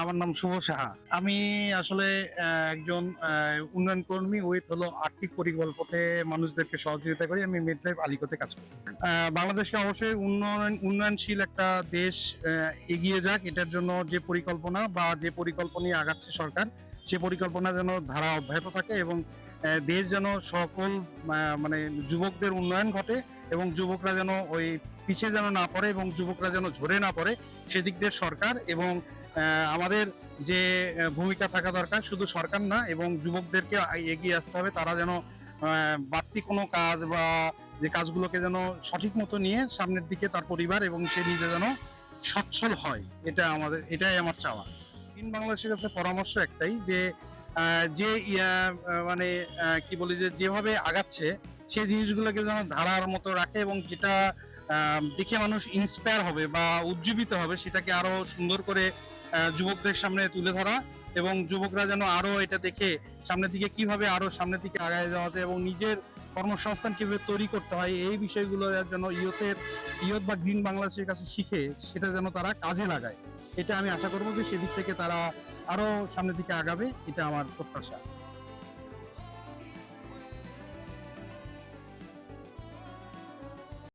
আমার নাম শুভ সাহা। আমি আসলে একজন উন্নয়ন কর্মী উইথ হলো আর্থিক পরিকল্পতে মানুষদেরকে সহযোগিতা করি। আমি মিডলাইফ আলিকোতে কাজ করি। বাংলাদেশকে অবশ্যই উন্নয়ন, উন্নয়নশীল একটা দেশ এগিয়ে যাক। এটার জন্য যে পরিকল্পনা বা যে পরিকল্পনা আগাচ্ছে সরকার, সে পরিকল্পনা যেন ধারা অব্যাহত থাকে এবং দেশ যেন সকল মানে যুবকদের উন্নয়ন ঘটে এবং যুবকরা যেন ওই পিছিয়ে যেন না পড়ে এবং যুবকরা যেন ঝরে না পড়ে, সেদিক দিয়ে সরকার এবং আমাদের যে ভূমিকা থাকা দরকার শুধু সরকার না, এবং যুবকদেরকে এগিয়ে আসতে হবে। তারা যেন বাড়তি কোনো কাজ বা যে কাজগুলোকে যেন সঠিক মতো নিয়ে সামনের দিকে তার পরিবার এবং সে নিজে যেন সচ্ছল হয়, এটা আমাদের, এটাই আমার চাওয়া। তিন বাংলাদেশের কাছে পরামর্শ একটাই যে যে মানে কি বলি যে, যেভাবে আগাচ্ছে, সেই জিনিসগুলোকে যেন ধারার মতো রাখে এবং যেটা দেখে মানুষ ইন্সপায়ার হবে বা উজ্জীবিত হবে সেটাকে আরও সুন্দর করে যুবকদের সামনে তুলে ধরা এবং যুবকরা যেন আরও এটা দেখে সামনের দিকে কীভাবে আরও সামনের দিকে আগায় যাওয়া যায় এবং নিজের কর্মসংস্থান কীভাবে তৈরি করতে হয়, এই বিষয়গুলো যেন ইয়তের, ইয়ত বা গ্রিন বাংলাদেশের কাছে শিখে সেটা যেন তারা কাজে লাগায়। এটা আমি আশা করব যে সেদিক থেকে তারা আরও সামনের দিকে আগাবে, এটা আমার প্রত্যাশা।